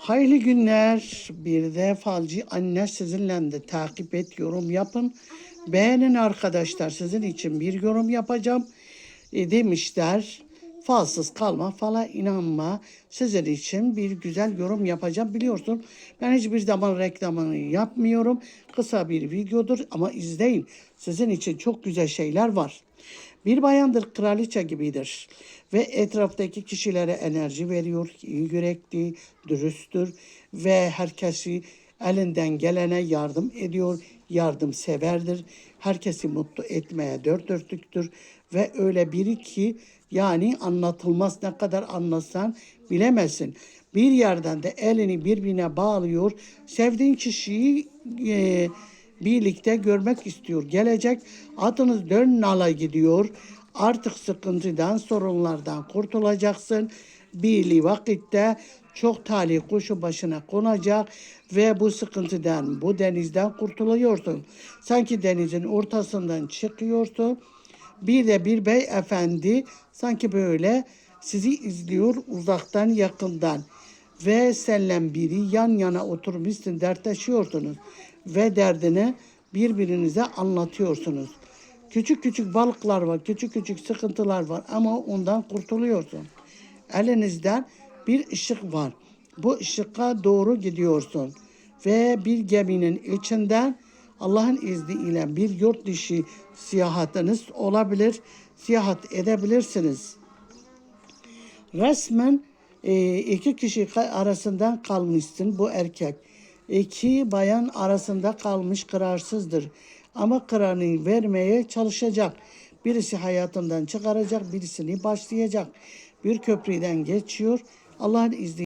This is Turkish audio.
Hayırlı günler. Bir de falcı anne sizinle de takip et, yorum yapın. Beğenin arkadaşlar. Sizin için bir yorum yapacağım. E, demişler. Falsız kalma falan inanma. Sizin için bir güzel yorum yapacağım. Biliyorsun ben hiçbir zaman reklamını yapmıyorum. Kısa bir videodur ama izleyin. Sizin için çok güzel şeyler var. Bir bayandır kraliçe gibidir ve etraftaki kişilere enerji veriyor, iyi yürekli, dürüsttür ve herkesi elinden gelene yardım ediyor, yardımseverdir. Herkesi mutlu etmeye dört dörtlüktür ve öyle biri ki yani anlatılmaz ne kadar anlatsan bilemezsin. Bir yerden de elini birbirine bağlıyor, sevdiğin kişiyi e, birlikte görmek istiyor. Gelecek adınız dön nala gidiyor. Artık sıkıntıdan, sorunlardan kurtulacaksın. Birli vakitte çok talih kuşu başına konacak ve bu sıkıntıdan, bu denizden kurtuluyorsun. Sanki denizin ortasından çıkıyorsun. Bir de bir beyefendi sanki böyle sizi izliyor uzaktan yakından ve senle biri yan yana oturmuşsun dertleşiyorsunuz ve derdini birbirinize anlatıyorsunuz. Küçük küçük balıklar var, küçük küçük sıkıntılar var ama ondan kurtuluyorsun. Elinizden bir ışık var. Bu ışığa doğru gidiyorsun ve bir geminin içinden Allah'ın izniyle bir yurt dışı seyahatiniz olabilir. Seyahat edebilirsiniz resmen e, iki kişi arasından kalmışsın bu erkek. İki bayan arasında kalmış kararsızdır. Ama kararını vermeye çalışacak. Birisi hayatından çıkaracak, birisini başlayacak. Bir köprüden geçiyor. Allah'ın izniyle